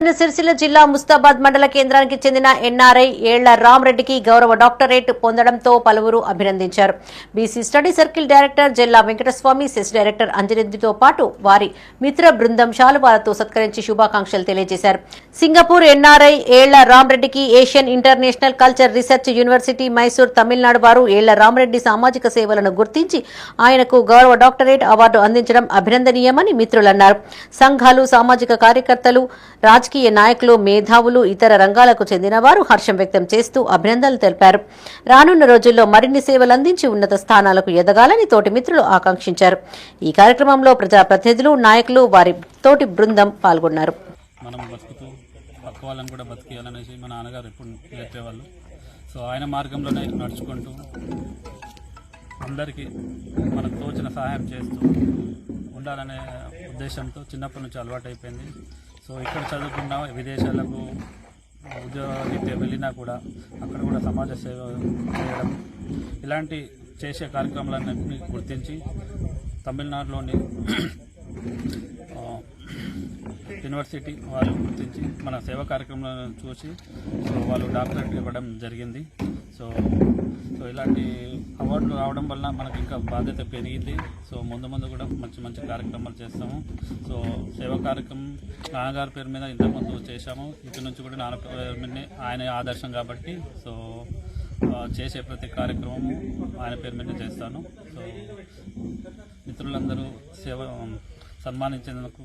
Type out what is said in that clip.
సిరిసిల్ల జిల్లా ముస్తాబాద్ మండల కేంద్రానికి చెందిన ఎన్ఆర్ఐ ఏళ్ళ రామరెడ్డికి గౌరవ డాక్టరేట్ పొందడంతో పలువురు అభినందించారు. బీసీ స్టడీ సర్కిల్ డైరెక్టర్ జిల్లా వెంకటస్వామి సెస్ డైరెక్టర్ అంజరెడ్డితో పాటు వారి మిత్ర బృందం శాలువాలతో సత్కరించి శుభాకాంక్షలు తెలియజేశారు. సింగపూర్ ఎన్ఆర్ఐ ఏళ్ళ రామరెడ్డికి Asian international culture research university Mysore Tamil Nadu వారు ఏళ్ళ రామరెడ్డి సామాజిక సేవలను గుర్తించి ఆయనకు గౌరవ డాక్టరేట్ అవార్డు అందించడం అభినందనీయమని మిత్రులన్నారు. సంఘాలు సామాజిక కార్యకర్తలు రాజకీయ రాజకీయ నాయకులు మేధావులు ఇతర రంగాలకు చెందిన వారు హర్షం వ్యక్తం చేస్తూ అభినందనలు తెలిపారు. రానున్న రోజుల్లో మరిన్ని సేవలు అందించి ఉన్నత స్థానాలకు ఎదగాలని తోటి మిత్రులు ఆకాంక్షించారు. ఈ కార్యక్రమంలో ప్రజాప్రతినిధులు నాయకులు వారి తోటి బృందం పాల్గొన్నారు. మనం బతుకుతూ పక్క వాళ్ళని కూడా బతికేయాలనేసి మా నాన్నగారు ఎప్పుడు నేర్పేవాళ్ళు సో ఆయన మార్గంలోనే నడుచుకుంటూ అందరికీ మనకు తోచిన సహాయం చేస్తూ ఉండాలనే ఉద్దేశంతో చిన్నప్పటి నుంచి అలవాటు అయిపోయింది సో ఇక్కడ చదువుకున్న విదేశాలకు ఉద్యోగరీత్యా వెళ్ళినా కూడా అక్కడ కూడా సమాజ సేవ చేయడం ఇలాంటి చేసే కార్యక్రమాలన్నింటినీ గుర్తించి తమిళనాడులోని యూనివర్సిటీ వాళ్ళు గుర్తించి మన సేవా కార్యక్రమాలను చూసి సో వాళ్ళు డాక్టరేట్ ఇవ్వడం జరిగింది. సో సో ఇలాంటి అవార్డులు రావడం వల్ల మనకి ఇంకా బాధ్యత పెరిగింది. సో ముందు ముందు కూడా మంచి మంచి కార్యక్రమాలు చేస్తాము. సో కార్యక్రమం నాన్నగారి పేరు మీద ఇంతకుముందు చేశాము. ఇటు నుంచి కూడా నాన్న పేరు మీదనే ఆయన ఆదర్శం కాబట్టి సో చేసే ప్రతి కార్యక్రమము ఆయన పేరు మీద చేస్తాను. సో మిత్రులందరూ సేవ సన్మానించేందుకు